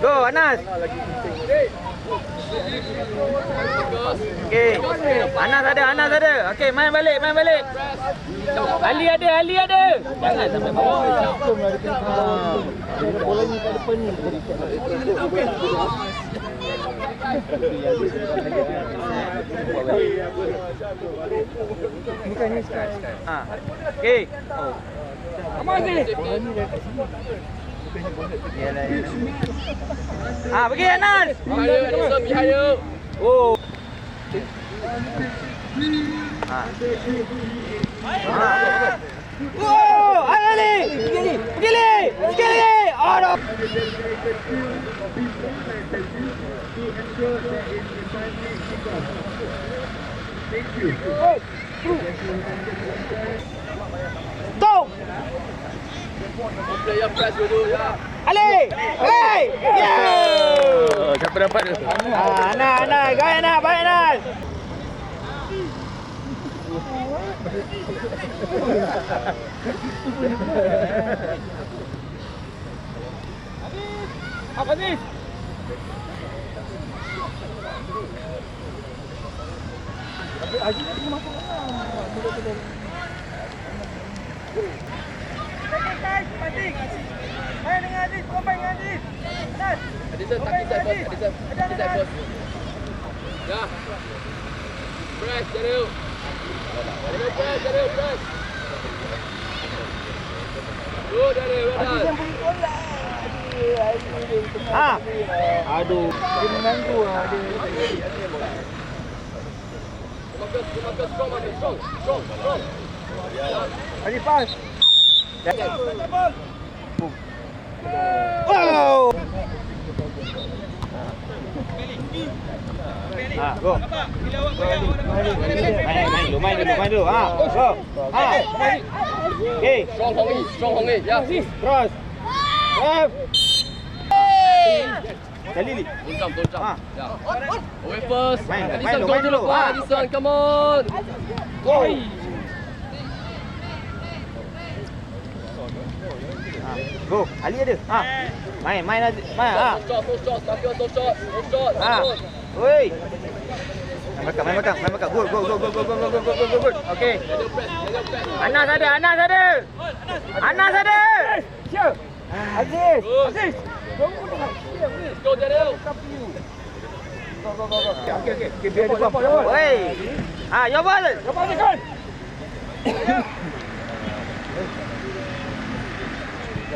Go Anas. Okey. Anas ada, Anas ada. Okey, main balik, main balik. Ali ada, Ali ada. Jangan sampai bawah. Bukannya sekarang. Ha. Okey. Amas ni. Yalah, yalah. Ha, pergi Anas. Oh. Ha. Ha. Oh, Ali. Pergi ni. Pergi ni. Pergi ni. Aduh. Go. Ali. Hey. Yeah. Siapa dapat tu? Ah, Anas, Anas. Gaya Anas. Baik Anas. Apa ni? Aziz, kau baik dengan Aziz. Aziz, Aziz tak kita bos. Aziz, kita bos. Dah. Press, jadil. Jadil, press, jadil, press. Good, jadil, well done. Aziz yang boleh tolak. Ah. Aduh. Dia mengganggu lah dia. Terima kasih. Terima kasih. Terima kasih. Terima kasih. Terima kasih. Terima kasih. Terima kasih. Terima kasih. Wow. Ha, go. Main, main dulu, main dulu, main dulu. Ha, go. Ha. Okey, Strong Hong Yi, strong Hong Yi, ya. cross. Left. Kali ni. Don't jump, don't jump. Ah. Ya. Away first. Main, main Adison, dulu, go main to dulu. the far. Ah. Adison, come on. Go. Ha, go. Ali ada. Ha. Main, main ada. Main. Ha. Shot, shot. No shot. No shot. Ha. Oi. Main belakang, main belakang, main belakang. Go, go, go, go, go, go, go, go, go, go, go. Okey. Press. Anas ada, Anas ada. Anas ada. Aziz. Good. Aziz. Let's go, Daniel. Okey, okey. Okey, biar dia buat. Oi. Ha, your ball. Your ball kan.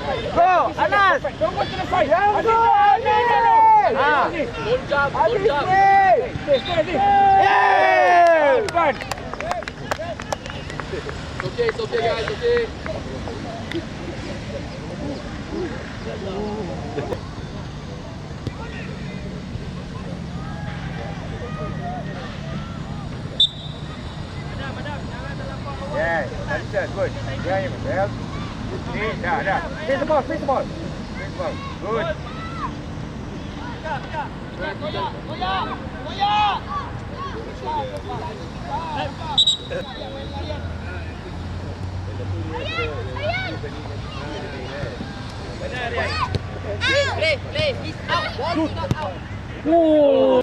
Go, Anas. Don't go to the fight. Go, Anas. Ah. Don't jump, don't jump. Yeah. It's okay, it's okay, guys, it's okay. Yeah, that's. Good. Yeah, well. Ni, Yeah, yeah. Face the ball, face the ball. Face the ball. Good. Play, play, he's out. Ball is not out. Whoa.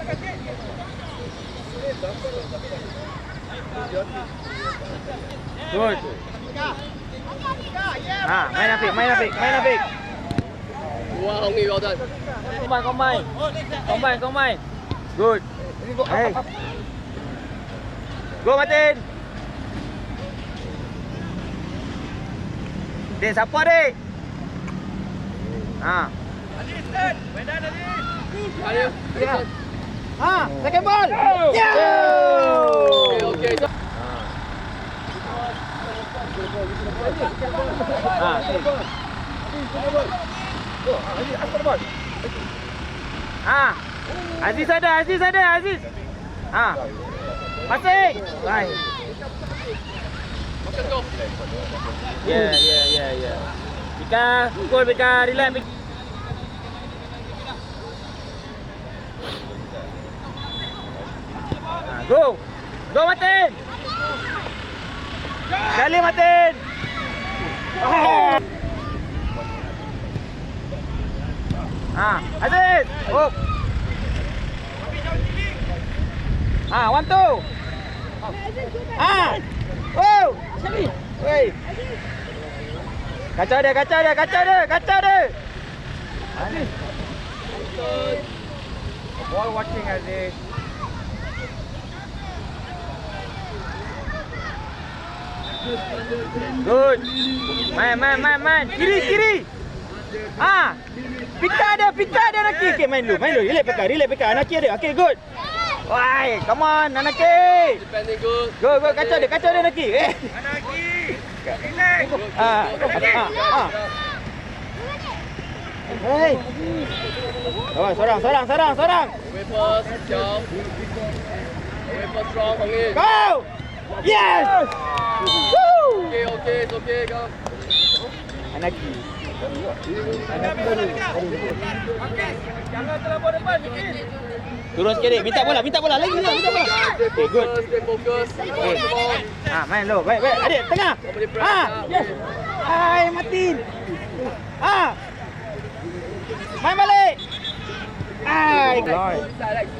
Good. Ah, main Afiq, main Afiq, main Afiq. Wow, không nhiều rồi. Không bay, không bay. Không bay, không bay. Good. Hey. Go Martin. Dia siapa dik? Ha. Ali Stan, Medan Ali. Ali. Ha, second ball. Yeah. yeah. Ha. Aziz ada, Aziz ada, Aziz. Ha. Masih. Baik. Makan tu. Ya, ya, ya, ya. Bika, pukul Bika, relax Bika. Ha, go. Go Martin. Dali Dale Martin. Ah, Aziz. Oh. Ah, one two. Ah. Oh. Sekali. Wey. Kacau dia, kacau dia, kacau dia, kacau dia. Aziz. Ball watching, Aziz. Good. Main, main, main, main. Kiri, kiri. Ah. Pika dia, pika dia Anaki. Okay, main dulu, main dulu. Relax pika, relax pika. Anaki ada. Okay, good. Why? Come on, Anaki. Good. Go, go, kacau dia, kacau dia Anaki. Eh. Anaki. Relax. Ah, ah, ah. Hey. Sorang, sorang, sorang, sorang, pass. Jump. Pass strong. Go! Yes! Woo! Okay, okay. It's okay. Go. Anaki. Terlampau depan sikit. Turun sikit, minta bola, minta bola lagi, minta, minta bola. Okay, good. Stay the ball. Ah, main low. Baik, baik. Adik, tengah. Ah, Yes. Hai, Martin. Ah. Main balik. Ai. Lloyd. Inside, like.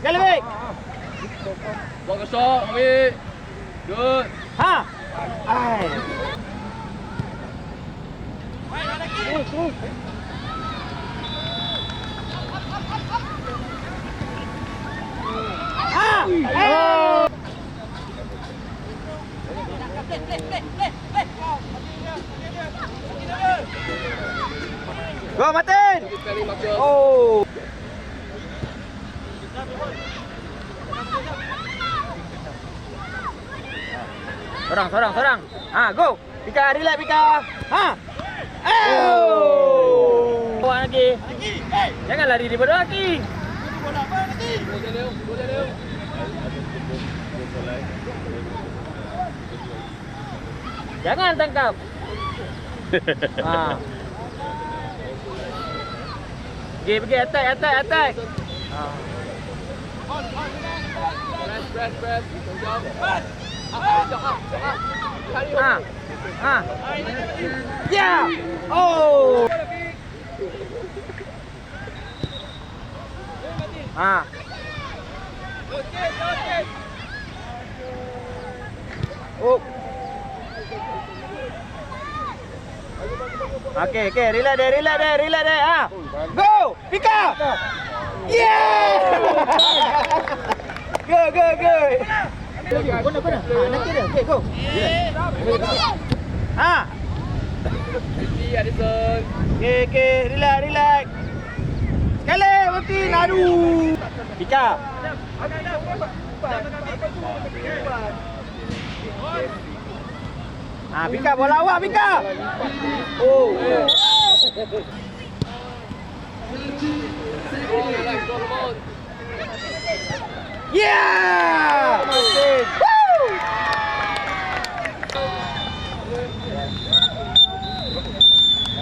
Sekali baik. Sekali baik. Block a shot. Hong In. Good. Ha. Ai. Ah! Oh! Go Martin! Defending Sorang, sorang, sorang. Ha, go. Pika, relax Pika. Ha. Oh! Bawa lagi. Jangan lari daripada lagi. Go dia Leo. Go dia Leo. Jangan tangkap. ha. Pergi, pergi. Attack, attack, attack. Ha. Press, press, press. Don't jump. Up, jump up, jump up. Carry Ha. on. Ha. Ya. Oh. Ha. Oh. Okey, okey, relax deh, relax deh, relax deh. Ha. Go! Pika! Yeah! go, go, go. Ha. Ha. Okey, okey, relax, relax. Sekali, Martin. Aduh. Pika. Ah, Pika bola awak, Pika. Oh. Yeah! Woo!